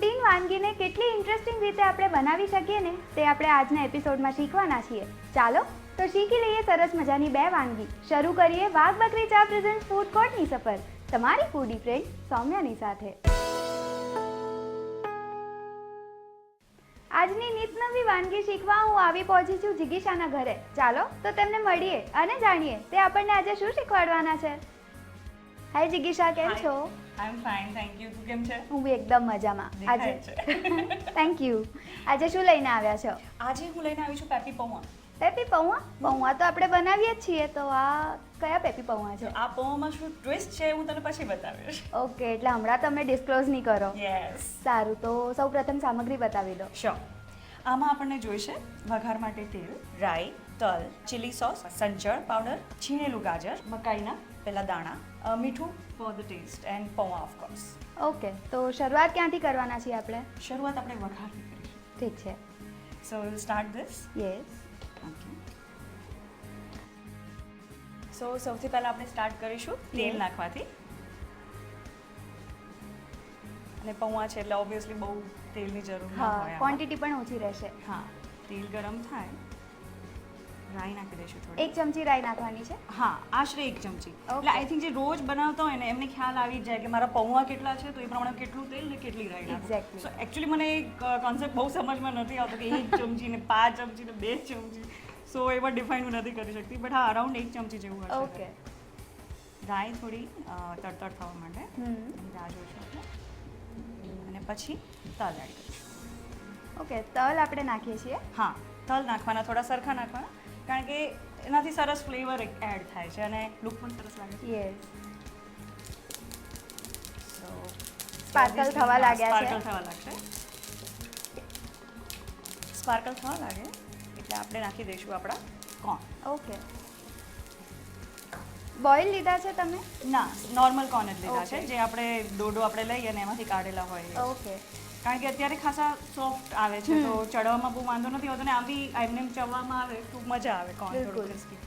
Routine વાનગીને કેટલી interesting રીતે આપણે બનાવી શકીએ ને તે આપણે આજના એપિસોડમાં શીખવાના છીએ. ચાલો તો શીખી લઈએ સરસ મજાની બે વાનગી. શરૂ કરીએ વાઘ બકરી ચા પ્રેઝન્ટ ફૂડ કોર્ટની સફર. તમારી ફૂડી ફ્રેન્ડ સૌમ્યાની સાથે. આજની નિત નવી વાનગી શીખવા હું આવી પહોંચી છું જિગીશાના ઘરે. ચાલો તો તેમને મળીએ અને જાણીએ તે આપણને આજે શું શીખવાડવાના છે. હાય જિગીશા કેમ છો? I am fine thank you તું કેમ છે? હું બી એકદમ મજામાં. આજે થેન્ક યુ આજે શું લઈને આવ્યા છો? આજે હું લઈને આવી છું પેપી પૌવા પેપી પૌવા પૌવા તો આપણે બનાવીએ જ છીએ તો આ કયા પેપી પૌવા છે? આ પૌવામાં શું ટ્વિસ્ટ છે હું તને પછી બતાવીશ. ઓકે એટલે હમણાં તમે ડિસ્ક્લોઝ નહીં કરો. યસ સારું તો સૌપ્રથમ સામગ્રી બતાવી દો. શ્યોર આમાં આપણને જોઈશે વઘાર માટે તેલ રાઈ તલ ચીલી સોસ સંચળ પાવડર છીણેલું ગાજર મકાઈના પેલા દાણા મીઠું ફોર ધ ટેસ્ટ એન્ડ પૌવા ઓફ કોર્સ ઓકે તો શરૂઆત ક્યાંથી કરવાના છીએ આપણે? શરૂઆત આપણે વઘારથી કરીશું ઠીક છે. So will start this yes okay so સૌથી પહેલાં આપણે સ્ટાર્ટ કરીશું તેલ નાખવાથી. અને પૌવા છે એટલે ઓબ્વિયસલી બહુ તેલની જરૂર ના હોય ક્વોન્ટિટી પણ ઓછી રહેશે. હા તેલ ગરમ થાય. રાઈ નાખી દઈશું થોડી. એક ચમચી રાઈ નાખવાની છે? હા આશરે એક ચમચી. એટલે આઈ થિંક જે રોજ બનાવતા હોય ને એમને ખ્યાલ આવી જાય કે મારા પૌવા કેટલા છે તો એ પ્રમાણે કેટલું તેલ ને કેટલી રાઈ નાખું. સો એકચ્યુઅલી મને કોન્સેપ્ટ બહુ સમજમાં નથી આવતો કે એક ચમચી ને પાંચ ચમચી ને બે ચમચી. સો એમાં ડિફાઇન હું નથી કરી શકતી બટ હા અરાઉન્ડ એક ચમચી જેવું હશે. ઓકે રાઈ થોડી તડતડ થવા માટે. રાજો રાહ જોઈશું અને પછી તલ એડ કરીશું. ઓકે તલ આપણે નાખીએ છીએ. હા તલ નાખવાના થોડા સરખા નાખવાના. કારણ કે એનાથી સરસ ફ્લેવર એડ થાય છે અને લુક પણ સરસ લાગે છે. યસ Sparkle થવા લાગ્યા છે. સ્પાર્કલ થવા લાગશે. સ્પાર્કલ થવા લાગે એટલે આપણે નાખી દઈશું આપણા કોર્ન ઓકે બોઇલ લીધા છે તમે? ના નોર્મલ કોર્ન જ લીધા છે જે આપણે ડોડો આપણે લઈએ અને એમાંથી કાઢેલા હોય ઓકે કારણ કે અત્યારે ખાસા સોફ્ટ આવે છે. તો ચડવામાં બહુ વાંધો નથી હોતો ને આમ બી એમને ચડવામાં આવે તો મજા આવે કોર્ન થોડું ક્રિસ્પી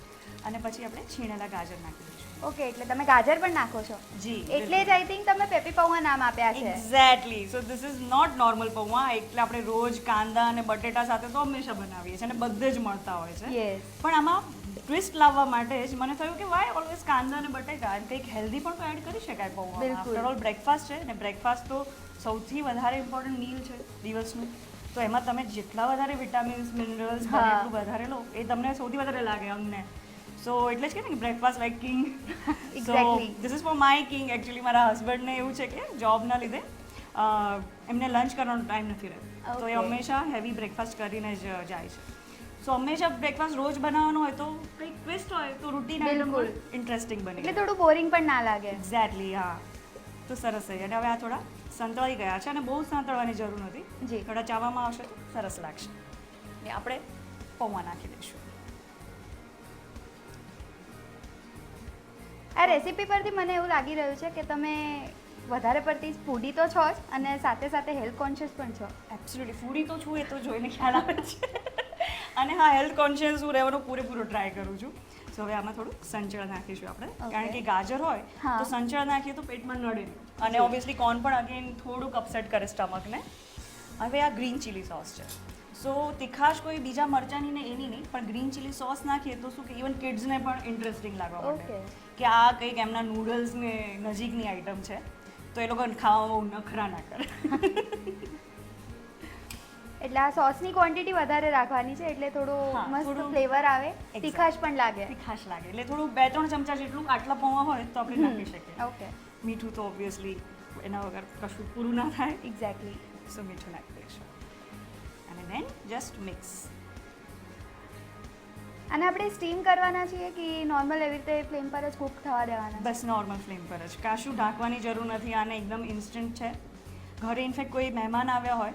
અને પછી આપણે છીણેલા ગાજર નાખી દઈશું. ઓકે એટલે તમે ગાજર પણ નાખો છો? જી એટલે જ આઈ થિંક તમે પેપી પૌવા નામ આપ્યા છે. Exactly so this is not normal pauva એટલે આપણે રોજ કાંદા અને બટેટા સાથે તો હંમેશા બનાવીએ છીએ અને બધે જ મળતા હોય છે. પણ આમાં ટ્વિસ્ટ લાવવા માટે જ મને થયું કે વાય ઓલવેઝ કાંદા અને બટેટા? અને કંઈક હેલ્ધી પણ એડ કરી શકાય પૌવા આફ્ટર ઓલ બ્રેકફાસ્ટ છે ને બ્રેકફાસ્ટ તો સૌથી વધારે ઇમ્પોર્ટન્ટ મીલ છે દિવસનું. તો એમાં તમે જેટલા વધારે વિટામિન્સ મિનરલ્સ એટલું વધારે લો. એ તમને સૌથી વધારે લાગે અમને. સો એટલે જ કે ને breakfast like king so. This is for my king actually મારા હસબન્ડને એવું છે કે જોબના લીધે એમને લંચ કરવાનો ટાઈમ નથી રહેતો તો એ હંમેશા હેવી બ્રેકફાસ્ટ કરીને જ જાય છે. સો હંમેશા બ્રેકફાસ્ટ રોજ બનાવવાનો હોય તો કંઈક ટ્વિસ્ટ હોય તો રૂટીન બિલકુલ. ઇન્ટરેસ્ટિંગ બને. એટલે થોડું બોરિંગ પણ ના લાગે. એક્ઝેક્ટલી હા. તો સરસ છે. અને હવે આ થોડા સંતળાઈ ગયા છે અને બહુ સંતળવાની જરૂર નથી જી. થોડા ચાવામાં આવશે તો સરસ લાગશે. ને આપણે પૌવા નાખી દઈશું. આ રેસીપી પરથી મને એવું લાગી રહ્યું છે કે તમે વધારે પડતી ફૂડી તો છો જ અને સાથે સાથે હેલ્થ કોન્શિયસ પણ છો. એબ્સોલ્યુટલી ફૂડી તો છું એ તો જોઈને ખ્યાલ આવે છે. અને હા હેલ્થ કોન્શિયસ હું રહેવાનો પૂરેપૂરો ટ્રાય કરું છું. સો હવે આમાં થોડું સંચળ નાખીશું આપણે. કારણ કે ગાજર હોય તો સંચળ નાખીએ તો પેટમાં નડે અને. ઓબ્વિયસલી કોર્ન પણ અગેન થોડુંક અપસેટ કરે સ્ટમકને હવે આ ગ્રીન ચીલી સોસ છે. સો તીખાશ કોઈ બીજા મરચાંની ને એની નહીં પણ ગ્રીન ચીલી સોસ નાખીએ તો શું કે ઇવન કિડ્સને પણ ઇન્ટરેસ્ટિંગ લાગવા માટે કે આ કંઈક એમના નૂડલ્સને નજીકની આઈટમ છે. તો એ લોકો ખાવામાં બહુ નખરા ના કરે. એટલે આ સોસની ક્વોન્ટિટી વધારે રાખવાની છે એટલે થોડું મસ્ત ફ્લેવર આવે. તીખાશ પણ લાગે. તીખાશ લાગે. એટલે થોડું બે ત્રણ ચમચા જેટલું આટલા પૌવા હોય તો આપણે નાખી શકીએ. ઓકે. મીઠું તો ઓબ્વિયસલી એના વગર કશું પૂરું ના થાય. એક્ઝેક્ટલી સો મીઠું નાખી દઈશું. અને દેન જસ્ટ મિક્સ અને આપણે સ્ટીમ કરવાના છીએ કે નોર્મલ એવી રીતે ફ્લેમ પર જ કુક થવા દેવાના બસ નોર્મલ ફ્લેમ પર જ. કાશું ઢાંકવાની જરૂર નથી આને એકદમ ઇન્સ્ટન્ટ છે. ઘરે ઇનફેક્ટ કોઈ મહેમાન આવ્યા હોય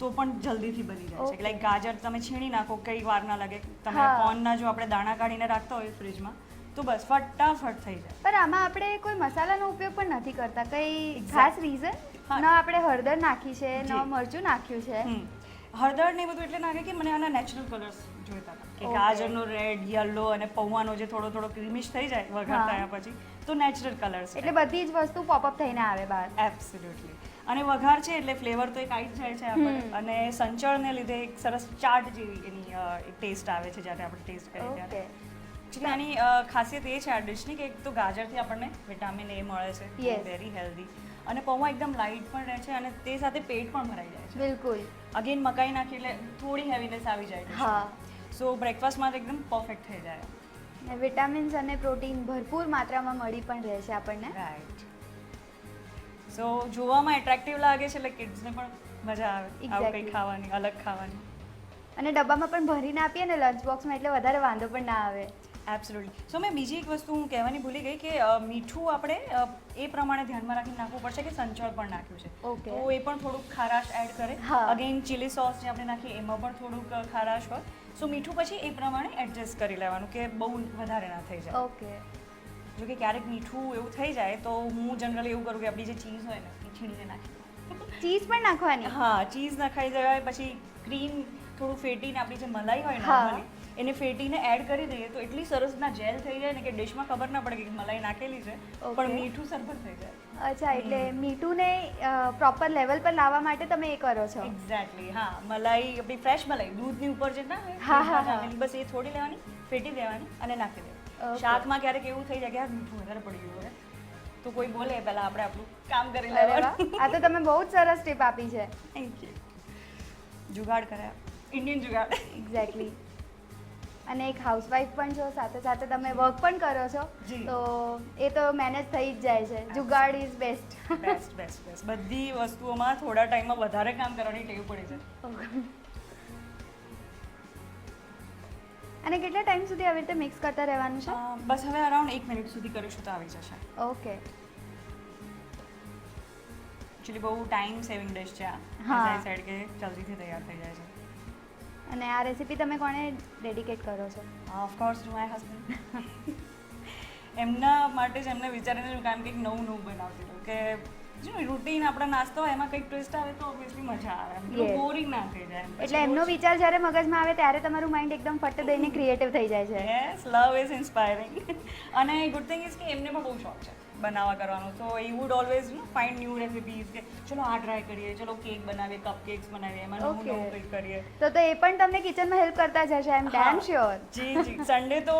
તો પણ જલ્દીથી બની જાય છે. લાઈક ગાજર તમે છીણી નાખો કઈ વાર ના લાગે. તમે. કોર્નના જો આપણે દાણા કાઢીને રાખતા હોય ફ્રીજમાં તો બસ ફટાફટ થઈ જાય. પણ આમાં આપણે કોઈ મસાલાનો ઉપયોગ પણ નથી કરતા. કઈ ખાસ રીઝન. ન આપણે હળદર નાખી છે ન મરચું નાખ્યું છે. હળદર ને બધું એટલે નાખે કે મને આના નેચરલ કલર્સ જોઈતા હતા. કે ગાજરનો રેડ યલો અને પૌવાનો જે થોડો થોડો ક્રીમિશ થઈ જાય વઘારતા થયા પછી તો નેચરલ કલર્સ એટલે બધી જ વસ્તુ પોપઅપ થઈને આવે બહાર. એબ્સોલ્યુટલી અને વઘાર છે એટલે ફ્લેવર તો એક આવી જ જાય છે આપણને અને સંચળને લીધે એક સરસ ચાટ જેવી એની ટેસ્ટ આવે છે જ્યારે આપણે ટેસ્ટ કરીએ ત્યારે. એટલે આની ખાસિયત એ છે આ ડિશની કે એક તો ગાજરથી આપણને વિટામિન એ મળે છે. વેરી હેલ્ધી અને પૌવા એકદમ લાઇટ પણ રહે છે અને તે સાથે પેટ પણ ભરાઈ જાય છે. બિલકુલ. અગેન મકાઈ નાખી એટલે થોડી હેવીનેસ આવી જાય હા. સો બ્રેકફાસ્ટમાં તો એકદમ પરફેક્ટ થઈ જાય. વિટામિન્સ અને પ્રોટીન ભરપૂર માત્રામાં મળી પણ રહે છે આપણને. રાઈટ સો જોવામાં એટ્રેક્ટિવ લાગે છે એટલે કિડ્સને પણ મજા આવે. આવું કંઈ ખાવાની અલગ ખાવાની. અને ડબ્બામાં પણ ભરીને આપીએ ને લંચ બોક્સમાં એટલે વધારે વાંધો પણ ના આવે. એબ્સોલ્યુટલી સો મેં બીજી એક વસ્તુ હું કહેવાની ભૂલી ગઈ કે મીઠું આપણે એ પ્રમાણે ધ્યાનમાં રાખીને નાખવું પડશે કે સંચળ પણ નાખ્યું છે. તો એ પણ થોડુંક ખારાશ એડ કરે. અગેન ચીલી સોસ જે આપણે નાખીએ એમાં પણ થોડુંક ખારાશ હોય. સો મીઠું પછી એ પ્રમાણે એડજસ્ટ કરી લેવાનું કે બહુ વધારે ના થઈ જાય. ઓકે જો કે ક્યારેક મીઠું એવું થઈ જાય તો હું જનરલી એવું કરું કે આપણી જે ચીઝ હોય ને એ છીણીને નાખી ચીઝ પણ નાખવાની? હા ચીઝ નખાઈ જાય પછી ક્રીમ થોડું ફેટીને આપણી જે મલાઈ હોય. નોર્મલી એને ફેટીને એડ કરી દઈએ તો એટલી સરસ ના જેલ થઈ જાય ને કે ડિશમાં ખબર ના પડે કે મલાઈ નાખેલી છે પણ મીઠું સરભર થઈ જાય. અચ્છા એટલે મીઠુંને પ્રોપર લેવલ પર લાવવા માટે તમે એ કરો છો? એક્ઝેક્ટલી હા. મલાઈ આપણી ફ્રેશ મલાઈ દૂધની ઉપર જે ના હા, હા, બસ એ થોડી લેવાની ફેટી દેવાની અને નાખી દેવાની. શાકમાં ક્યારેક એવું થઈ જાય કે મીઠું વધારે પડી ગયું હોય તો કોઈ બોલે પહેલા આપણે આપણું કામ કરી લેવાનું. આ તો તમે બહુ જ સરસ ટીપ આપી છે. થેન્ક યુ જુગાડ કર્યા ઇન્ડિયન જુગાડ. એક્ઝેક્ટલી અને એક હાઉસવાઈફ પણ છો સાથે સાથે તમે વર્ક પણ કરો છો. તો એ તો મેનેજ થઈ જ જાય છે. Jugaad is best best best best બધી વસ્તુઓમાં થોડા ટાઈમમાં વધારે કામ કરવાની ટેવ પડે છે. અને કેટલા ટાઈમ સુધી આવી રીતે મિક્સ કરતા રહેવાનું છે? બસ હવે અરાઉન્ડ એક મિનિટ સુધી કરીશું તો આવી જશે. ઓકે. એકચ્યુઅલી બહુ ટાઈમ સેવિંગ ડિશ છે આ. હા. સાઈડ કે જલ્દીથી તૈયાર થઈ જાય છે. અને આ રેસીપી તમે કોને ડેડિકેટ કરો છો? ઓફકોર્સ ટુ માય હસબન્ડ એમના માટે જ એમને વિચારીને કારણ કે નવું નવું બનાવતી હતું કે રૂટીન આપણા નાસ્તો હોય એમાં કંઈક ટ્વિસ્ટ આવે તો ઓબ્વિયસલી મજા આવે. બોરિંગ ના થઈ જાય. એટલે એમનો વિચાર જ્યારે મગજમાં આવે ત્યારે તમારું માઇન્ડ એકદમ ફટ દઈને ક્રિએટિવ થઈ જાય છે. યસ લવ ઇઝ ઇન્સ્પાયરિંગ અને ગુડ થિંગ ઇઝ કે એમને પણ બહુ શોખ છે. બનાવવા કરવાનું. So A would always you find new recipes કે ચલો આ ટ્રાય કરીએ ચલો કેક બનાવીએ કપ કેક્સ બનાવીએ એમાં નવું નવું કંઈક કરીએ. તો તો એ પણ તમને કિચનમાં હેલ્પ કરતા જ હશે આઈ એમ ડેમ શ્યોર જી જી. સન્ડે તો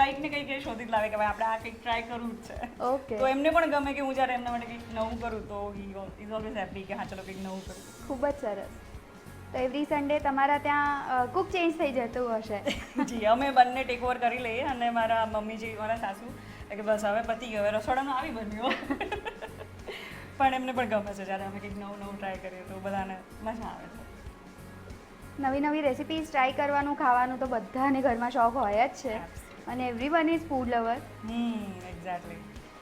કંઈક ને કંઈક એ શોધી જ લાવે કે ભાઈ આપણે આ કંઈક ટ્રાય કરવું જ છે. ઓકે તો એમને પણ ગમે કે હું જ્યારે એમના માટે કંઈક નવું કરું તો હી ઇઝ ઓલવેઝ હેપી કે હા ચલો કંઈક નવું કરું. ખૂબ જ સરસ. તો એવરી સન્ડે તમારા ત્યાં કુક ચેન્જ થઈ જતું હશે. જી અમે બંને ટેક ઓવર કરી લઈએ અને મારા મમ્મીજી મારા સાસુ કે બસ હવે પતી ગયો હવે રસોડામાં આવી બન્યો. પણ એમને પણ ગમે છે જ્યારે અમે કંઈક નવું નવું ટ્રાય કરીએ તો બધાને મજા આવે છે. નવી નવી રેસિપીઝ ટ્રાય કરવાનું ખાવાનું તો બધાને ઘરમાં શોખ હોય જ છે. અને everyone is food lover hmm exactly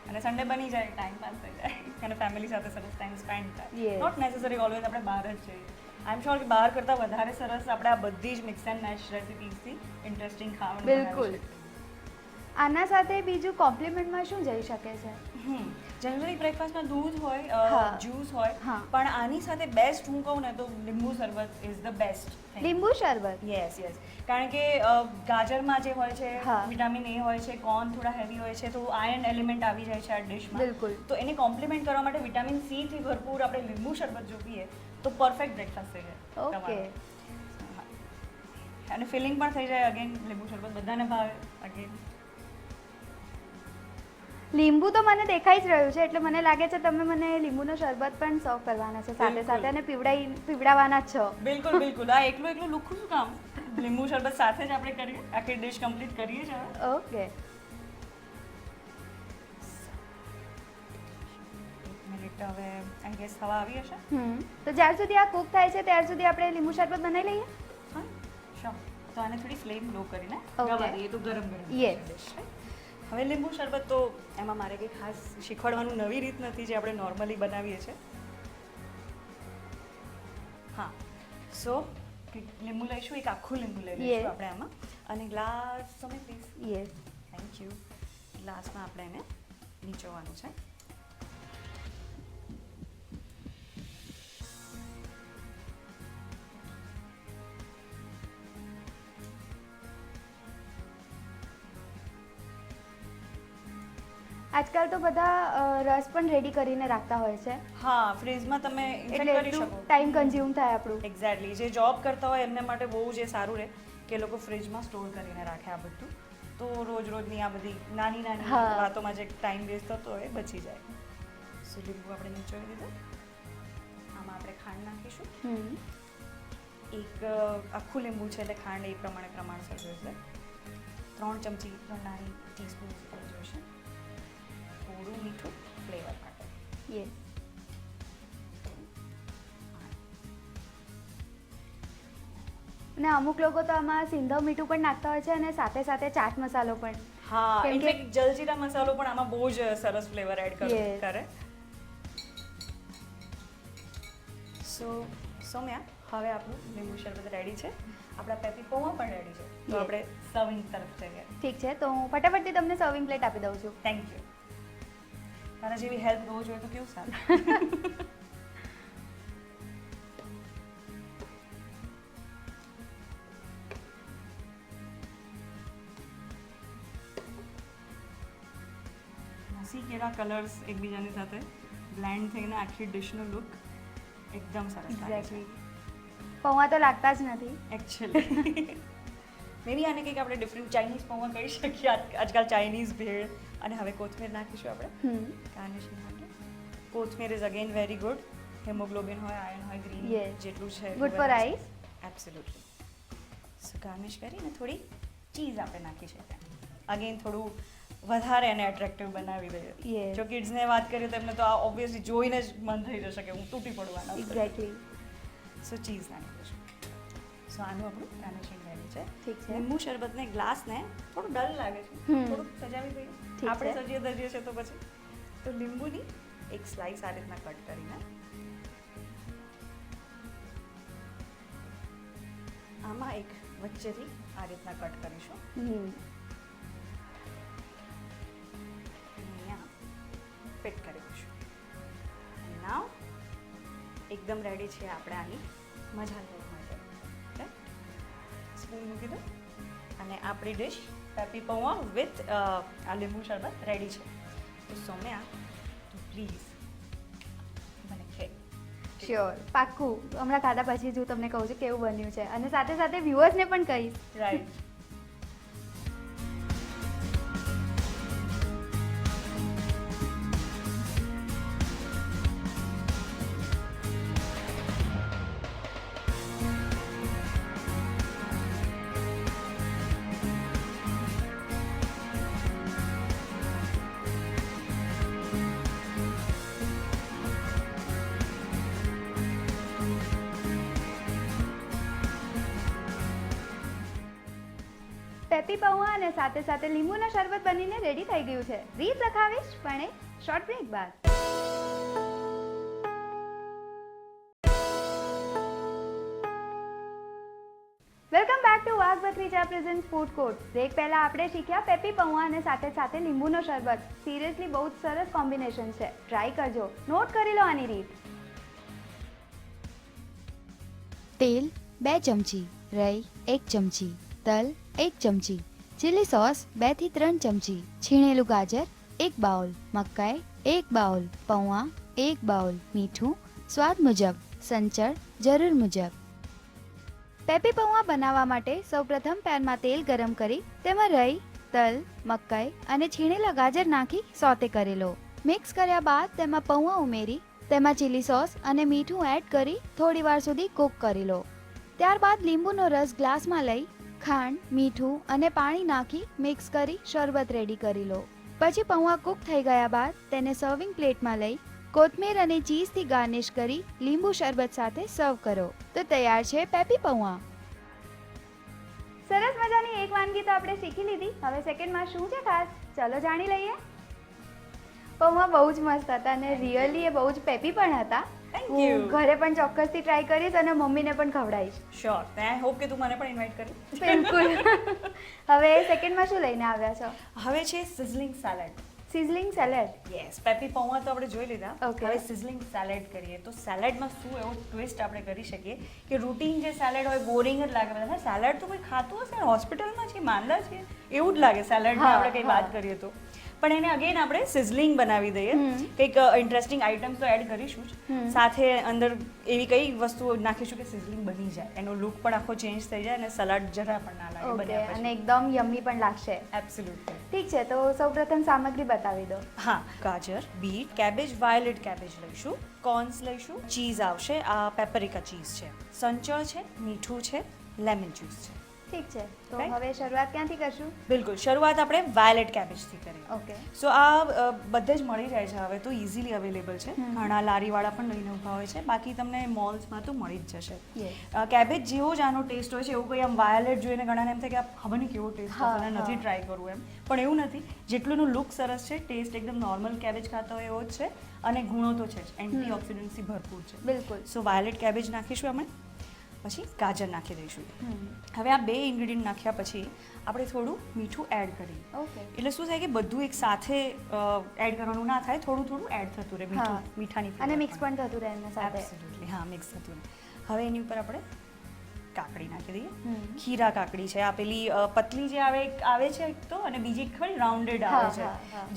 અને સન્ડે બની જાય ટાઈમ પાસ થઈ જાય. અને ફેમિલી સાથે સરસ ટાઈમ સ્પેન્ડ થાય. નોટ નેસેસરી ઓલવેઝ આપણે બહાર જ જઈએ. આઈ એમ શ્યોર કે બહાર કરતાં વધારે સરસ આપણે આ બધી જ મિક્સ એન્ડ મેચ રેસિપીઝથી ઇન્ટરેસ્ટિંગ ખાવાનું બિલકુલ. આના સાથે બીજું કોમ્પ્લિમેન્ટમાં શું જઈ શકે છે? હમ જનરલી બ્રેકફાસ્ટમાં દૂધ હોય જ્યુસ હોય પણ આની સાથે બેસ્ટ હું કહું ને તો લીંબુ શરબત ઇઝ ધ બેસ્ટ લીંબુ શરબત? યસ યસ કારણ કે ગાજરમાં જે હોય છે વિટામિન એ હોય છે કોર્ન થોડા હેવી હોય છે તો આયર્ન એલિમેન્ટ આવી જાય છે આ ડિશમાં બિલકુલ. તો એને કોમ્પ્લિમેન્ટ કરવા માટે વિટામિન સી થી ભરપૂર આપણે લીંબુ શરબત જો પીએ તો પરફેક્ટ બ્રેકફાસ્ટ થઈ જાય ઓકે અને ફિલિંગ પણ થઈ જાય અગેન લીંબુ શરબત બધાને ભાવે અગેન લીંબુ તો મને દેખાઈ જ રહ્યું છે એટલે મને લાગે છે તમે મને લીંબુનો શરબત પણ સર્વ કરવાના છે સાથે સાથે અને પીવડાઈ પીવડાવવાના છો. બિલકુલ બિલકુલ. આ એકલું એકલું લુખું શું કામ? લીંબુ શરબત સાથે જ આપણે કરીએ? આખી ડિશ કમ્પ્લીટ કરીએ છીએ ઓકે. હવે આઈ ગેસ થવા આવી હશે? તો જ્યાર સુધી આ કુક થાય છે ત્યાર સુધી આપણે લીંબુ શરબત બનાવી લઈએ? હા તો આને થોડી ફ્લેમ લો કરીને ગવા દઈએ તો ગરમ ગરમ Yes. હવે લીંબુ શરબત તો એમાં મારે કંઈ ખાસ શીખવાડવાનું નવી રીત નથી જે આપણે નોર્મલી બનાવીએ છીએ. હા સો લીંબુ લઈશું એક આખું લીંબુ લઈ લઈશું આપણે આમાં. અને ગ્લાસ તમે પ્લીઝ યસ થેન્ક યુ ગ્લાસમાં આપણે એને નીચોવાનું છે. આજકાલ તો બધા રસ પણ રેડી કરીને રાખતા હોય છે. હા ફ્રીજમાં તમે એટલે કરી શકો. ટાઈમ કન્ઝ્યુમ થાય આપણું. એક્ઝેક્ટલી જે જોબ કરતા હોય એમને માટે બહુ જે સારું રહે કે લોકો ફ્રીજમાં સ્ટોર કરીને રાખે આ બધું. તો રોજ રોજની આ બધી નાની નાની. વાતોમાં જે ટાઈમ વેસ્ટ થતો હોય બચી જાય. સો લીંબુ આપણે નીચોવી દીધું. આમાં આપણે ખાંડ નાખીશું. એક આખું લીંબુ છે એટલે ખાંડ એ પ્રમાણે પ્રમાણસર જોઈશે ત્રણ ચમચી નાની ટીસ્પૂન જોઈશે થોડું મીઠું ફ્લેવર માટે યસ અને અમુક લોકો તો આમાં સિંધવ મીઠું પણ નાખતા હોય છે અને સાથે સાથે ચાટ મસાલો પણ. હા ઇનફેક્ટ જલજીરા મસાલો પણ આમાં બહુ જ સરસ ફ્લેવર એડ કરે કરે. સો સોમ્યા હવે આપણું લીંબુ શરબત રેડી છે. આપણા પેપી પૌવા પણ રેડી છે. તો આપણે સર્વિંગ તરફ જઈએ. ઠીક છે તો હું ફટાફટથી તમને સર્વિંગ પ્લેટ આપી દઉં છું. થેન્ક યુ તારા જેવી હેલ્પ રોજ હોય તો કેવું સારું? મસી કેળા કલર્સ એકબીજાની સાથે બ્લેન્ડ થઈને આખી ડિશનો લુક એકદમ સરસ લાગે છે. એક્ઝેક્ટલી પૌવા તો લાગતા જ નથી. એકચ્યુઅલી મેબી આને કંઈક આપણે ડિફરન્ટ ચાઇનીઝ પૌવા કહી શકીએ. આજકાલ ચાઇનીઝ ભેળ અને હવે કોથમીર નાખીશું આપણે. ગાર્નિશિંગ માટે. કોથમીર is again very good haemoglobin હોય આયર્ન હોય ગ્રીન જેટલું છે good for eyes absolutely so garnish કરીને થોડી ચીઝ આપણે નાખી શકીએ. અગેન થોડું વધારે એને એટ્રેક્ટિવ બનાવી દઈએ. જો કિડ્સને વાત કરીએ તો એમને તો આ ઓબ્વિયસલી જોઈને જ મન થઈ જશે કે હું તૂટી પડવાના એક્ઝેક્ટલી સો ચીઝ નાખી દઈશું. સો આનું આપણું ગાર્નિશિંગ રેડી છે. ઠીક છે. લીંબુ શરબતને ગ્લાસને થોડું ડલ લાગે છે. થોડુંક સજાવી દઈએ. આપણે સજીએ દજીએ છે તો પછી. તો લીંબુની એક સ્લાઈસ આ રીતના કટ કરીને. આમાં એક વચ્ચેથી આ રીતના કટ કરીશું. ફિટ કરી દઈશું. નાવ એકદમ રેડી છે આપણે આની મજા લેવા સ્પૂન મૂકી દો અને આપણી ડિશ પેપી પૌવા વિથ આ લીંબુ શરબત રેડી છે. તો સોમ્યા તો પ્લીઝ મને શ્યોર પાક્કું. હમણાં ખાધા પછી જ હું તમને કહું છું કેવું બન્યું છે. અને સાથે સાથે વ્યુઅર્સને પણ કહીશ. રાઈટ પેપી પૌવા અને સાથે સાથે લીંબુના શરબત બનીને રેડી થઈ ગયું છે. રીત લખાવીશ, પણ એ શોર્ટ બ્રેક બાદ. વેલકમ બેક ટુ વાઘ બત્રીજા પ્રેઝન્ટ ફૂડ કોર્ટ બ્રેક પહેલાં આપણે શીખ્યા પેપી પૌવા અને સાથે સાથે લીંબુનો શરબત. સિરિયસલી બહુ જ સરસ કોમ્બિનેશન છે. ટ્રાય કરજો. નોટ કરી લો આની રીત. તેલ બે ચમચી, રાઈ એક ચમચી, તલ એક ચમચી ચીલી સોસ બેથી ત્રણ ચમચી છીણેલું ગાજર, એક બાઉલ મકાઈ, એક બાઉલ પૌવા એક બાઉલ મીઠું. સ્વાદ મુજબ, સંચળ જરૂર મુજબ. પેપી પૌવા બનાવવા માટે સૌપ્રથમ પેનમાં તેલ ગરમ કરી, તેમાં રાઈ તલ, મકાઈ અને છીણેલા ગાજર નાખી સોતે કરી લો. મિક્સ કર્યા બાદ તેમાં પૌવા ઉમેરી, તેમાં ચીલી સોસ અને મીઠું એડ કરી થોડી વાર સુધી કૂક કરી લો. ત્યારબાદ લીંબુનો રસ ગ્લાસમાં લઈ ખાંડ, મીઠું અને પાણી નાખી મિક્સ કરી શરબત રેડી કરી લો. પછી પૌવા કૂક થઈ ગયા બાદ તેને સર્વિંગ પ્લેટમાં લઈ કોથમીર અને ચીઝથી ગાર્નિશ કરી લીંબુ શરબત સાથે સર્વ કરો. તો તૈયાર છે પેપી પૌવા. સરસ મજાની એક વાનગી તો આપણે શીખી લીધી. હવે સેકન્ડમાં શું છે ખાસ? ચલો જાણી લઈએ. પૌવા બહુ જ મસ્ત હતા અને રિયલી એ બહુ જ પેપી પણ હતા. હું ઘરે પણ ચોક્કસથી ટ્રાય કરીશ અને મમ્મીને પણ ખવડાવીશ. શ્યોર આઈ હોપ કે તું મને પણ ઇન્વાઇટ કરી? બિલકુલ. હવે સેકન્ડમાં શું લઈને આવ્યા છો? હવે છે sizzling salad sizzling salad yes peppy પૌવા તો આપણે જોઈ લીધા. હવે સિઝલિંગ સેલેડ કરીએ. તો સેલેડમાં શું એવો ટ્વિસ્ટ આપણે કરી શકીએ કે રૂટીન જે સેલેડ હોય બોરિંગ જ લાગે. બધા સેલેડ તો કોઈ ખાતું હશે ને? હોસ્પિટલમાં છે માંદા છે? એવું જ લાગે સેલેડમાં આપણે કંઈ વાત કરીએ તો. પણ એને અગેન આપણે સિઝલિંગ બનાવી દઈએ. કંઈક ઇન્ટરેસ્ટિંગ આઈટમ તો એડ કરીશું જ. સાથે અંદર એવી કઈ વસ્તુઓ નાખીશું કે સિઝલિંગ બની જાય. એનો લુક પણ આખો ચેન્જ થઈ જાય અને સલાડ જરા પણ ના લાગે બને અને એકદમ યમ્મી પણ લાગશે. એબ્સોલ્યુટ ઠીક છે તો સૌપ્રથમ સામગ્રી બતાવી દો. હા ગાજર બીટ કેબેજ વાયોલેટ કેબેજ લઈશું. કોર્ન્સ લઈશું. ચીઝ આવશે. આ પેપરિકા ચીઝ છે. સંચળ છે મીઠું છે લેમન જ્યુસ છે. ઠીક છે. તો હવે શરૂઆત ક્યાંથી કરશું? બિલકુલ. શરૂઆત આપણે વાયોલેટ કેબેજથી કરીએ. ઓકે સો આ બધે જ મળી જાય છે હવે તો ઇઝીલી અવેલેબલ છે. ઘણા લારીવાળા પણ લઈને ઊભા હોય છે. બાકી તમને મોલ્સમાં તો મળી જ જશે. કેબેજ જેવો જ આનો ટેસ્ટ હોય છે એવું કોઈ આમ વાયોલેટ જોઈને ઘણાને એમ થાય કે આ ખબર નહીં કેવો ટેસ્ટ હા, નથી ટ્રાય કરવું એમ. પણ એવું નથી. જેટલું એનું લુક સરસ છે ટેસ્ટ એકદમ નોર્મલ કેબેજ ખાતા હોય એવો જ છે અને ગુણો તો છે જ. એન્ટી ભરપૂર છે. બિલકુલ. સો વાયોલેટ કેબેજ નાખીશું આપણે પછી ગાજર નાખી દઈશું. હવે આ બે ઇન્ગ્રીડિયન્ટ નાખ્યા પછી આપણે થોડું મીઠું એડ કરીએ. એટલે શું થાય કે બધું એક સાથે એડ કરવાનું ના થાય થોડું થોડું એડ થતું રહે. મીઠું મીઠાની અને મિક્સ પણ થતું રહે એમના સાથે. Absolutely, હા મિક્સ થતું રહે. હવે એની ઉપર આપણે કાકડી નાખી દઈએ. ખીરા કાકડી છે. આ પેલી પતલી જે આવે આવે છે એક તો અને બીજી એક ખરી રાઉન્ડેડ આવે છે.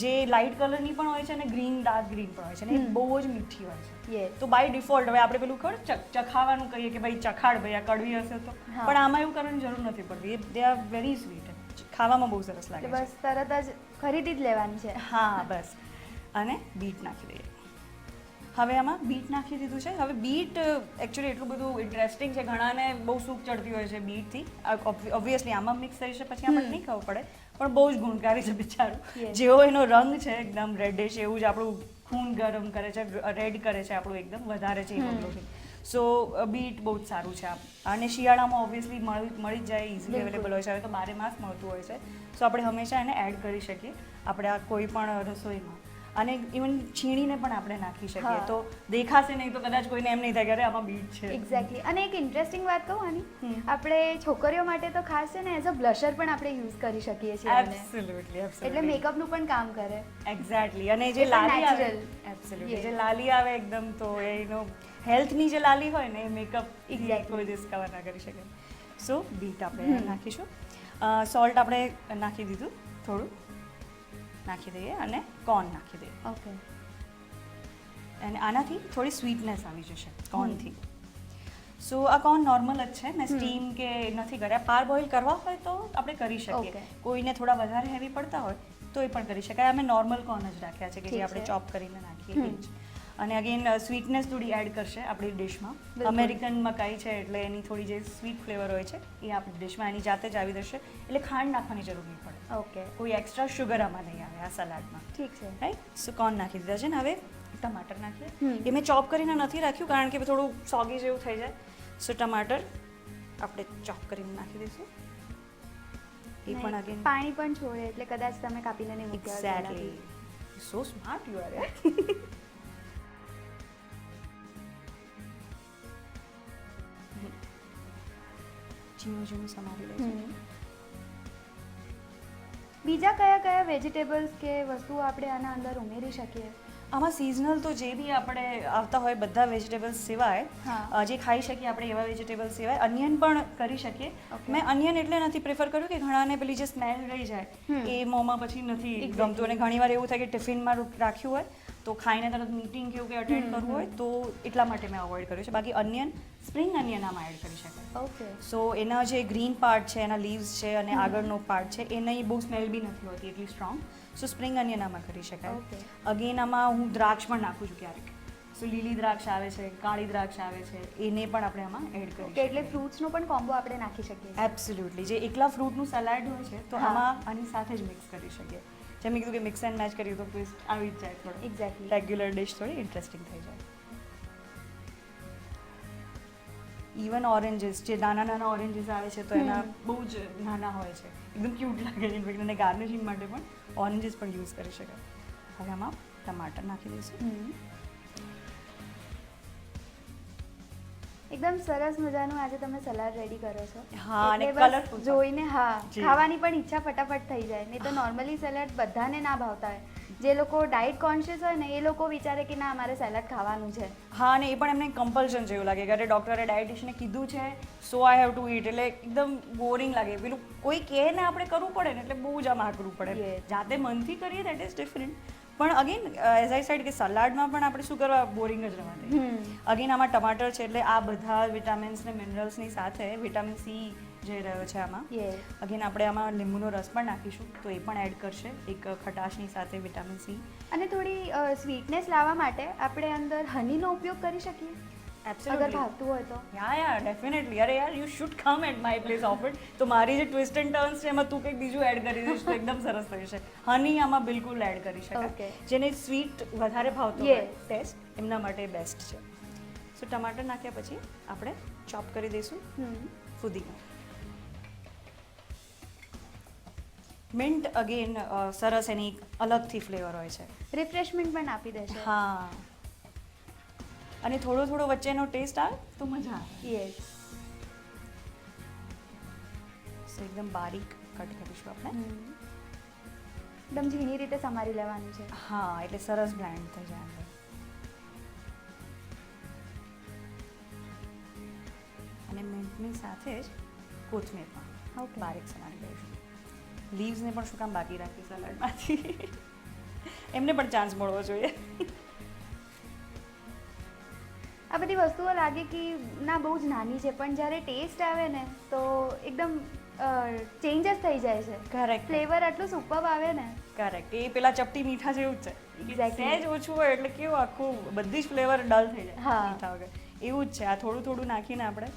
જે લાઇટ કલરની પણ હોય છે અને ગ્રીન ડાર્ક ગ્રીન પણ હોય છે. અને બહુ જ મીઠી હોય છે. તો બાય ડિફોલ્ટ હવે આપણે પેલું ખબર ચખાવાનું કહીએ કે ભાઈ ચખાડ ભાઈ આ કડવી હશે તો. પણ આમાં એવું કરવાની જરૂર નથી પડતી. દે આર વેરી સ્વીટ ખાવામાં બહુ સરસ લાગે બસ તરત જ ખરીદી જ લેવાની છે. હા બસ. અને બીટ નાખી દઈએ. હવે આમાં બીટ નાખી દીધું છે. હવે બીટ એકચ્યુઅલી એટલું બધું ઇન્ટરેસ્ટિંગ છે. ઘણાને બહુ સૂપ ચડતી હોય છે બીટથી ઓબ્વિયસલી આમાં મિક્સ થઈ છે પછી આમાં નહીં ખબર પડે. પણ બહુ જ ગુણકારી છે બિચારું. જેવો એનો રંગ છે એકદમ રેડિશ એવું જ આપણું ખૂન ગરમ કરે છે રેડ કરે છે આપણું એકદમ વધારે છે હમ. હિમોગ્લોબિન સો બીટ બહુ જ સારું છે આમ. અને શિયાળામાં ઓબ્વિયસલી મળી મળી જ જાય ઇઝીલી અવેલેબલ હોય છે. હવે તો બારે માસ મળતું હોય છે. સો આપણે હંમેશા એને એડ કરી શકીએ. આપણે આ કોઈ પણ રસોઈમાં. અને ઇવન છીણીને પણ આપણે નાખી શકીએ. તો દેખાશે નહીં તો કદાચ કોઈને એમ નહીં થાય કે અરે આમાં બીટ છે. એક્ઝેક્ટલી અને એક ઇન્ટરેસ્ટિંગ વાત કહું આની. આપણે છોકરીઓ માટે તો ખાસ છે ને એઝ અ બ્લશર પણ આપણે યુઝ કરી શકીએ છીએ. એબ્સોલ્યુટલી એટલે મેકઅપનું પણ કામ કરે. એક્ઝેક્ટલી અને જે લાલી આવે. એબ્સોલ્યુટલી જે લાલી આવે એકદમ તો એનો હેલ્થની જે લાલી હોય ને એ મેકઅપ Exactly. કોઈ દિવસ કવર ના કરી શકે. સો બીટ આપણે નાખીશું. સોલ્ટ આપણે નાખી દીધું થોડું. નાખી દઈએ અને કોર્ન નાખી દઈએ. ઓકે અને આનાથી થોડી સ્વીટનેસ આવી જશે કોર્નથી સો આ કોર્ન નોર્મલ જ છે. મેં સ્ટીમ કે નથી કર્યા પાર બોઇલ કરવા હોય તો આપણે કરી શકીએ. કોઈને થોડા વધારે હેવી પડતા હોય તો એ પણ કરી શકાય. અમે નોર્મલ કોર્ન જ રાખ્યા છે કે જે આપણે ચોપ કરીને નાખીએ અને અગેન સ્વીટનેસ થોડી એડ કરશે આપણી ડિશમાં અમેરિકન મકાઈ છે એટલે એની થોડી જે સ્વીટ ફ્લેવર હોય છે એ આપણી ડિશમાં એની જાતે જ આવી જશે. એટલે ખાંડ નાખવાની જરૂર નહીં પડે. ઓકે કોઈ એક્સ્ટ્રા શુગર આમાં નહીં આવે આ સલાડમાં. ઠીક છે. રાઈટ સો કોર્ન નાખી દીધા છે ને હવે? ટમાટર નાખીએ. એ મેં ચોપ કરીને નથી રાખ્યું કારણ કે થોડું સોગી જેવું થઈ જાય. સો ટમાટર આપણે ચોપ કરીને નાખી દઈશું. એ પણ અગેન પાણી પણ છોડે એટલે કદાચ તમે કાપીને નહીં મૂક્યા exactly so smart you are ઝીણું ઝીણું સમારી લઈશું. બીજા કયા કયા વેજીટેબલ્સ કે વસ્તુઓ આપણે આના અંદર ઉમેરી શકીએ? આમાં સિઝનલ તો જે બી આપણે આવતા હોય બધા વેજીટેબલ્સ સિવાય. જે ખાઈ શકીએ આપણે એવા વેજીટેબલ્સ સિવાય અનિયન પણ કરી શકીએ. મેં અનિયન એટલે નથી પ્રેફર કર્યું કે ઘણાને પેલી જે સ્મેલ રહી જાય એ મોંમાં પછી નથી ગમતું અને ઘણીવાર એવું થાય કે ટિફિનમાં રાખ્યું હોય તો ખાઈને તરત મીટિંગ કે એવું કે અટેન્ડ કરવું હોય તો એટલા માટે મેં અવોઇડ કર્યું છે. બાકી અનિયન સ્પ્રિંગ અનિયન આમાં એડ કરી શકાય. ઓકે સો એના જે ગ્રીન પાર્ટ છે એના લીવ્સ છે અને આગળનો પાર્ટ છે એની બહુ સ્મેલ બી નથી હોતી એટલી સ્ટ્રોંગ સો સ્પ્રિંગ અનિયન આમાં કરી શકાય. અગેન આમાં હું દ્રાક્ષ પણ નાખું છું ક્યારેક. સો લીલી દ્રાક્ષ આવે છે કાળી દ્રાક્ષ આવે છે એને પણ આપણે આમાં એડ કરીએ એટલે ફ્રૂટ્સનો પણ કોમ્બો આપણે નાખી શકીએ. એબ્સોલ્યુટલી જે એકલા ફ્રૂટનું સલાડ હોય છે તો આમાં આની સાથે જ મિક્સ કરી શકીએ. જેમ કીધું કે મિક્સ એન્ડ મેચ કરીએ તો ટ્વિસ્ટ આવી જ જાય થોડો એક્ઝેક્ટલી રેગ્યુલર ડિશ થોડી ઇન્ટરેસ્ટિંગ થઈ જાય. ઇવન ઓરેન્જીસ જે નાના નાના ઓરેન્જીસ આવે છે તો એના બહુ જ નાના હોય છે. એકદમ ક્યુટ લાગે છે. ઇનફેક્ટ અને ગાર્નિશિંગ માટે પણ ઓરેન્જીસ પણ યુઝ કરી શકાય. હવે આમાં ટમાટર નાખી દઈશું. એકદમ સરસ મજાનું આજે તમે સલાડ રેડી કરો છો. હા, અને એટલે જોઈને હા ખાવાની પણ ઈચ્છા ફટાફટ થઈ જાય. નહીં તો નોર્મલી સલાડ બધાને ના ભાવતા હોય. જે લોકો ડાયટ કોન્શિયસ હોય ને એ લોકો વિચારે કે ના અમારે સેલેડ ખાવાનું છે. હા અને એ પણ એમને કમ્પલ્શન જેવું લાગે. કે અરે ડૉક્ટરે ડાયટિશને કીધું છે સો આઈ હેવ ટુ ઈટ એટલે એકદમ બોરિંગ લાગે. પેલું કોઈ કહે ને આપણે કરવું પડે ને એટલે બહુ જ આમ આકરું પડે. જાતે મનથી કરીએ દેટ ઇઝ ડિફરન્ટ પણ અગેન એઝ આઈ સાઈડ કે સલાડમાં પણ આપણે શું કરવા બોરિંગ જ રહેવા દઈએ. અગેન આમાં ટમાટર છે એટલે આ બધા વિટામિન્સ ને મિનરલ્સની સાથે વિટામિન સી જે રહ્યો છે આમાં અગેન આપણે આમાં લીંબુનો રસ પણ નાખીશું તો એ પણ એડ કરશે એક ખટાશની સાથે વિટામિન સી અને થોડી સ્વીટનેસ લાવવા માટે આપણે અંદર હનીનો ઉપયોગ કરી શકીએ. અગર ભાવતું હોય તો યા યા ડેફિનેટલી અરે યાર you should come at my place offer તો મારી જે ટ્વિસ્ટ એન્ડ ટર્ન્સ છે એમાં તું કંઈક બીજું એડ કરી દઈશ તો એકદમ સરસ થઈ જશે હની આમાં બિલકુલ એડ કરી. શકાય જેને સ્વીટ વધારે ભાવતો હોય ટેસ્ટ એમના માટે બેસ્ટ છે. સો ટમાટર નાખ્યા પછી આપણે ચોપ કરી દઈશું ફુદીનો. મિન્ટ અગેન સરસ એની અલગથી ફ્લેવર હોય છે. રિફ્રેશમેન્ટ પણ આપી દેશે. હા. અને થોડો થોડો વચ્ચેનો ટેસ્ટ આવે તો મજા આવે. યસ એકદમ બારીક કટ કરીશું આપણે. એકદમ ઝીણી રીતે સમારી લેવાનું છે. હા એટલે સરસ બ્લેન્ડ થઈ જાય અંદર. અને મિન્ટની સાથે જ કોથમીર પણ. બારીક સમારી લઈશું. લીવ્સને પણ શું કામ બાકી રાખી સલાડમાંથી એમને પણ ચાન્સ મળવો જોઈએ. આ બધી વસ્તુઓ લાગે કે ના બહુ જ નાની છે પણ જ્યારે ટેસ્ટ આવે ને તો એકદમ ચેન્જ જ થઈ જાય છે. કરેક્ટ ફ્લેવર આટલું સુપર આવે ને. કરેક્ટ એ પેલા ચપટી મીઠા જેવું જ છે. સહેજ ઓછું હોય એટલે કેવું આખું બધી જ ફ્લેવર ડલ થઈ જાય હા. મીઠા વગર. એવું જ છે. આ થોડું થોડું નાખીને આપણે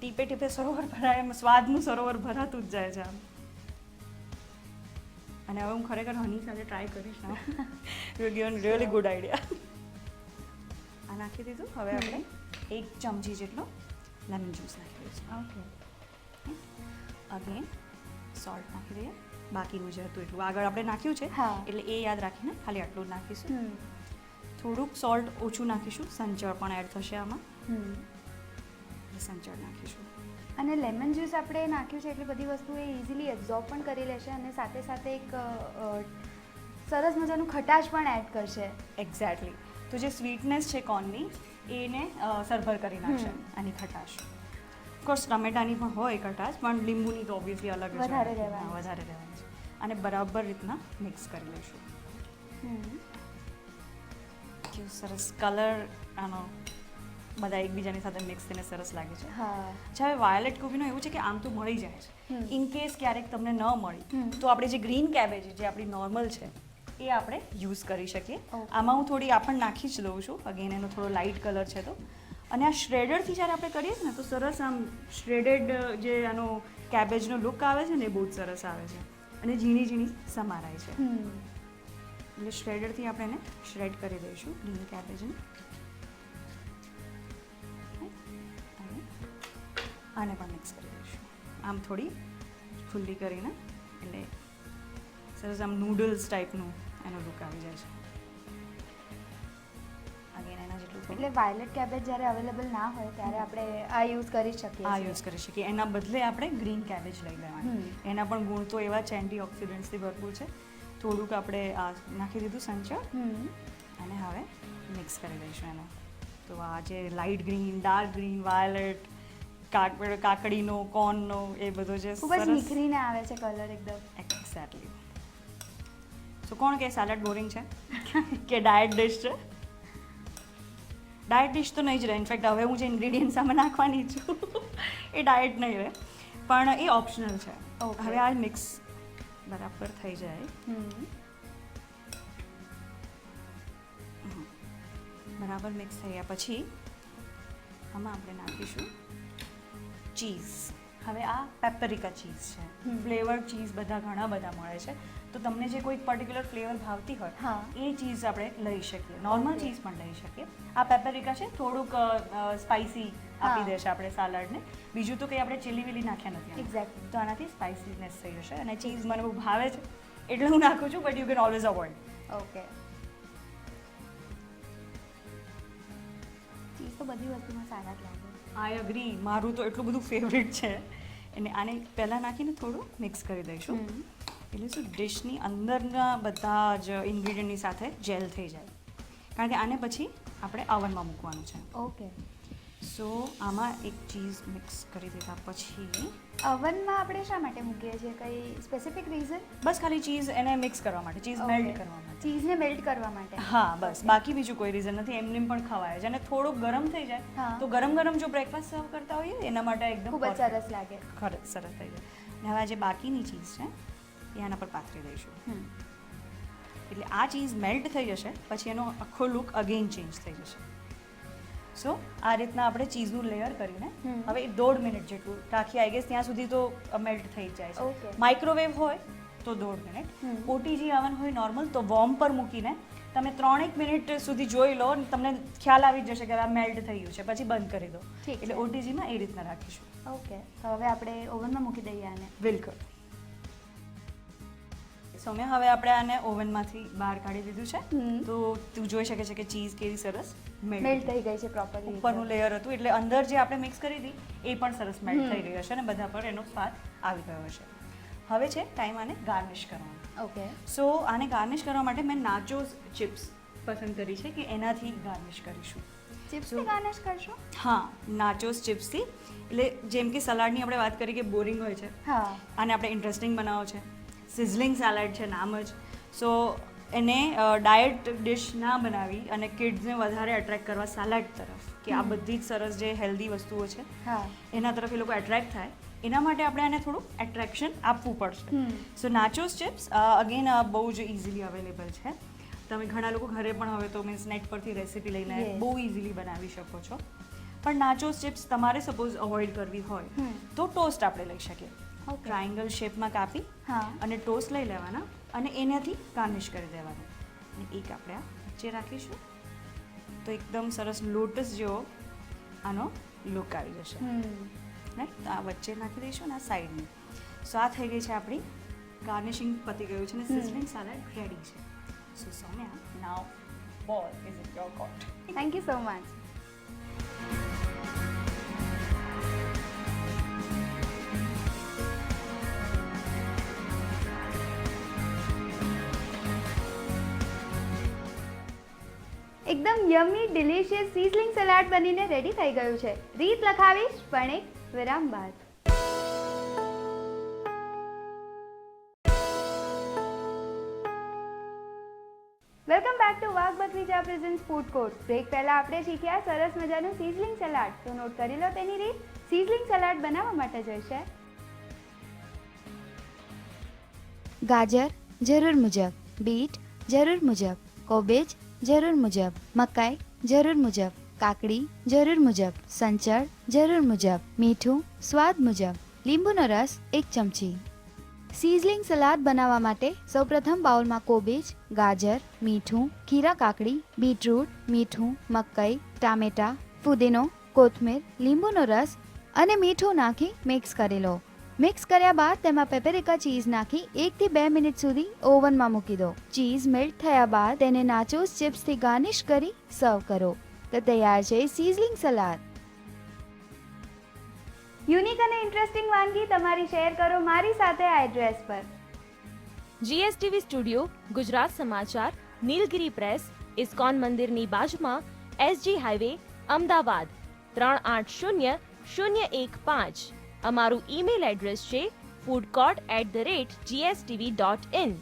ટીપે ટીપે સરોવર ભરાય એમ સ્વાદનું સરોવર ભરાતું જ જાય છે આમ. અને હવે હું ખરેખર હની સાથે ટ્રાય કરીશ ના you given really good idea આ નાખી દીધું. હવે આપણે એક ચમચી જેટલો લેમન જ્યુસ નાખી દઈશું. ઓકે અગેન સોલ્ટ નાખી દઈએ. બાકીનું જે હતું એટલું. આગળ આપણે નાખ્યું છે હા. એટલે એ યાદ રાખીને ખાલી આટલું જ નાખીશું. થોડુંક સોલ્ટ ઓછું નાખીશું. સંચળ પણ એડ થશે આમાં. સંચળ નાખીશું. અને લેમન જ્યુસ આપણે નાખ્યું છે એટલી બધી વસ્તુ એ ઇઝીલી એબ્ઝોર્બ પણ કરી લેશે અને સાથે સાથે એક સરસ મજાનું ખટાશ પણ એડ કરશે. એક્ઝેક્ટલી તો જે સ્વીટનેસ છે કોર્નની એને સરભર કરી નાખશે. આની ખટાશ. ઓફકોર્સ ટમેટાની પણ હોય ખટાશ પણ લીંબુની તો ઓબ્વિયસલી અલગ વધારે રહેવાની. વધારે રહેવાની છે. અને બરાબર રીતના મિક્સ કરી લઈશું કેવું સરસ કલર આનો બધા એકબીજાની સાથે મિક્સ થઈને સરસ લાગે છે. અચ્છા હવે વાયોલેટ કોબીનું એવું છે કે આમ તો મળી જાય છે ઇન કેસ ક્યારેક તમને ન મળી તો આપણે જે ગ્રીન કેબેજ જે આપણી નોર્મલ છે એ આપણે યુઝ કરી શકીએ. આમાં હું થોડી આ પણ નાખી જ લઉં છું. અગેન એનો થોડો લાઇટ કલર છે તો. અને આ શ્રેડરથી જ્યારે આપણે કરીએ ને તો સરસ આમ શ્રેડેડ જે આનો કેબેજનો લુક આવે છે ને એ બહુ જ સરસ આવે છે. અને ઝીણી ઝીણી સમારાય છે. એટલે શ્રેડરથી આપણે એને શ્રેડ કરી દઈશું ગ્રીન કેબેજને આને પણ મિક્સ કરી દઈશું. આમ થોડી ખુલ્લી કરીને એટલે સરસ આમ નૂડલ્સ ટાઈપનું એનો લુક આવી જાય છે. અગેન એના જેટલું એટલે વાયલેટ કેબેજ જ્યારે અવેલેબલ ના હોય ત્યારે આપણે આ યુઝ કરી શકીએ આ યુઝ કરી શકીએ. એના બદલે આપણે ગ્રીન કેબેજ લઈ લેવાનું. એના પણ ગુણ તો એવા છે એન્ટીઓક્સિડન્ટ્સથી ભરપૂર છે. થોડુંક આપણે આ નાખી દીધું સંચર અને હવે મિક્સ કરી દઈશું એને. તો આ જે light green dark green violet કાકડ કાકડીનો કોર્નનો એ બધો જે ખૂબ જ નિખરીને આવે છે કલર એકદમ. એક્ઝેક્ટલી સો કોણ કે સેલેડ બોરિંગ છે કે ડાયટ ડિશ છે ડાયટ ડિશ તો નહીં જ રહે ઇનફેક્ટ હવે હું જે ઇન્ગ્રીડિયન્ટ્સ આમાં નાખવાની છું એ ડાયટ નહીં રહે પણ એ ઓપ્શનલ છે. હવે આ મિક્સ બરાબર થઈ જાય બરાબર મિક્સ થઈ ગયા પછી આમાં આપણે નાખીશું ચીઝ હવે આ પેપરિકા ચીઝ છે. ફ્લેવર ચીઝ બધા ઘણા બધા મળે છે તો તમને જે કોઈ પર્ટિક્યુલર ફ્લેવર ભાવતી હોય એ ચીઝ આપણે લઈ શકીએ. નોર્મલ ચીઝ પણ લઈ શકીએ. આ પેપરિકા છે થોડુંક સ્પાઇસી આપી દેશે આપણે સાલાડને. બીજું તો કંઈ આપણે ચીલી વિલી નાખ્યા નથી આમાં. તો આનાથી સ્પાઇસીનેસ થઈ જશે અને ચીઝ મને બહુ ભાવે છે એટલે હું નાખું છું but you can always avoid okay cheese તો બધી વસ્તુમાં સારા જ લાગે. આઈ અગ્રી મારું તો એટલું બધું ફેવરિટ છે. અને આને પહેલાં નાખીને થોડું મિક્સ કરી દઈશું. એટલે શું ડિશની અંદરના બધા જ ઇન્ગ્રીડિયન્ટની સાથે જેલ થઈ જાય. કારણ કે આને પછી આપણે અવનમાં મૂકવાનું છે. ઓકે સો આમાં એક ચીઝ મિક્સ કરી દીધા પછી અવનમાં આપણે શા માટે મૂકીએ છીએ? કઈ સ્પેસિફિક રીઝન બસ ખાલી ચીઝ એને મિક્સ કરવા માટે ચીઝ મેલ્ટ કરવા માટે. ચીઝને મેલ્ટ કરવા માટે. હા બસ. બાકી બીજું કોઈ રીઝન નથી એમને પણ ખવાય છે. અને થોડુંક ગરમ થઈ જાય તો ગરમ ગરમ જો બ્રેકફાસ્ટ સર્વ કરતા હોઈએ એના માટે એકદમ ખૂબ જ સરસ લાગે. ખરે સરસ થઈ જાય. અને હવે આ જે બાકીની ચીઝ છે એ આના પર પાથરી દઈશું. એટલે આ ચીઝ મેલ્ટ થઈ જશે પછી એનો આખો લુક અગેન ચેન્જ થઈ જશે. સો આ રીતના આપણે ચીઝનું લેયર કરીને હવે દોઢ મિનિટ જેટલું રાખી આઈ ગેસ ત્યાં સુધી તો મેલ્ટ થઈ જાય છે. માઇક્રોવેવ હોય તો દોઢ મિનિટ. ઓટીજી અવન હોય નોર્મલ તો વોર્મ પર મૂકીને તમે ત્રણેક મિનિટ સુધી જોઈ લો અને તમને ખ્યાલ આવી જશે કે આ મેલ્ટ થઈ ગયું છે. પછી બંધ કરી દો. એટલે ઓટીજીમાં એ રીતના રાખીશું. ઓકે તો હવે આપણે ઓવનમાં મૂકી દઈએ આને. બિલકુલ. સૌમ્યા હવે આપણે આને ઓવનમાંથી બહાર કાઢી દીધું છે. તો તું જોઈ શકે છે કે ચીઝ કેવી સરસ મેલ્ટ થઈ ગઈ છે પ્રોપરલી ઉપરનું લેયર હતું એટલે અંદર જે આપણે મિક્સ કરી હતી એ પણ સરસ મેલ્ટ થઈ ગઈ હશે અને બધા પર એનો સ્વાદ આવી ગયો હશે. હવે છે ટાઈમ આને ગાર્નિશ કરવાનો. ઓકે. સો આને ગાર્નિશ કરવા માટે મેં નાચોસ ચિપ્સ પસંદ કરી છે કે એનાથી ગાર્નિશ કરીશું. ચિપ્સથી ગાર્નિશ કરશો? હા નાચોસ ચિપ્સથી એટલે જેમ કે સલાડની આપણે વાત કરી કે બોરિંગ હોય છે. હા. આને આપણે ઇન્ટરેસ્ટિંગ બનાવો છે. સિઝલિંગ સેલેડ છે નામ જ. સો એને ડાયટ ડિશ ના બનાવી અને કિડ્સને વધારે એટ્રેક્ટ કરવા સેલેડ તરફ કે આ બધી જ સરસ જે હેલ્ધી વસ્તુઓ છે હા. એના તરફ એ લોકો એટ્રેક્ટ થાય. એના માટે આપણે આને થોડું એટ્રેક્શન આપવું પડશે. સો નાચોસ ચિપ્સ અગેન બહુ જ ઇઝીલી અવેલેબલ છે. તમે ઘણા લોકો ઘરે પણ હવે તો મીન્સ નેટ પરથી રેસીપી લઈને બહુ ઇઝીલી બનાવી શકો છો. પણ નાચોસ ચિપ્સ તમારે સપોઝ અવોઇડ કરવી હોય તો ટોસ્ટ આપણે લઈ શકીએ. ટ્રાયંગલ શેપમાં કાપી હા. અને ટોસ્ટ લઈ લેવાના અને એનાથી ગાર્નિશ કરી દેવાના. અને એક આપણે આ વચ્ચે રાખીશું. તો એકદમ સરસ લોટસ જેવો આનો લુક આવી જશે. રાઈટ તો આ વચ્ચે નાખી દઈશું ને આ સાઈડની સો આ થઈ ગઈ છે આપણી ગાર્નિશિંગ પતી ગયું છે ને. સિઝલિંગ સલાડ રેડી છે. સો સોમ્યા નાવ બોલ is it your coat thank you so much એકદમ યમી ડિલિશિયસ સીઝલિંગ સલાડ બનીને રેડી થઈ ગયું છે. રીત લખાવીશ, પણ એક વિરામ બાદ. વેલકમ બેક ટુ વાઘ બકરી પ્રેઝન્ટ ફૂડ કોર્ટ બ્રેક પહેલા આપણે શીખ્યા સરસ મજાનું સીઝલિંગ સલાડ તો નોટ કરી લો તેની રીત. સીઝલિંગ સલાડ બનાવવા માટે જોઈશે. ગાજર જરૂર મુજબ, બીટ જરૂર મુજબ કોબેજ જરૂર મુજબ મકાઈ, જરૂર મુજબ કાકડી, જરૂર મુજબ સંચળ, જરૂર મુજબ મીઠું, સ્વાદ મુજબ લીંબુનો રસ એક ચમચી. સીઝલિંગ સલાડ બનાવવા માટે સૌપ્રથમ બાઉલમાં કોબીજ, ગાજર, મીઠું, ખીરા કાકડી, બીટરૂટ, મીઠું, મકાઈ, ટામેટા, ફુદીનો, કોથમીર, લીંબુનો રસ અને મીઠું નાખી મિક્સ કરી લો. મિક્સ કર્યા બાદ તેમાં પેપેરિકા ચીઝ નાખી એકથી બે મિનિટ સુધી ઓવનમાં મૂકી દો. ચીઝ મેલ્ટ થયા બાદ તેને નાચોસ ચિપ્સથી ગાર્નિશ કરી સર્વ કરો. તો તૈયાર છે સીઝલિંગ સલાડ. યુનિક અને ઇન્ટરેસ્ટિંગ વાનગી તમારી શેર કરો મારી સાથે આ એડ્રેસ પર. જીએસટીવી સ્ટુડિયો ગુજરાત સમાચાર નીલગિરી પ્રેસ ઇસ્કોન મંદિરની બાજુમાં એસજી હાઈવે અમદાવાદ ત્રણ આઠ શૂન્ય શૂન્ય એક પાંચ. અમારું ઈમેલ એડ્રેસ છે food court at the rate GSTV dot in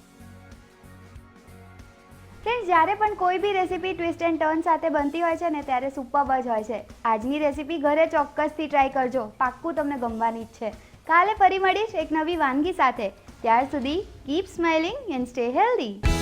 friends જ્યારે પણ કોઈ બી રેસીપી ટ્વિસ્ટ એન્ડ ટર્ન સાથે બનતી હોય છે ને, ત્યારે સુપર જ હોય છે. આજની રેસીપી ઘરે ચોક્કસથી ટ્રાય કરજો. પાક્કું તમને ગમવાની જ છે. કાલે ફરી મળીશ એક નવી વાનગી સાથે. ત્યાર સુધી keep smiling and stay healthy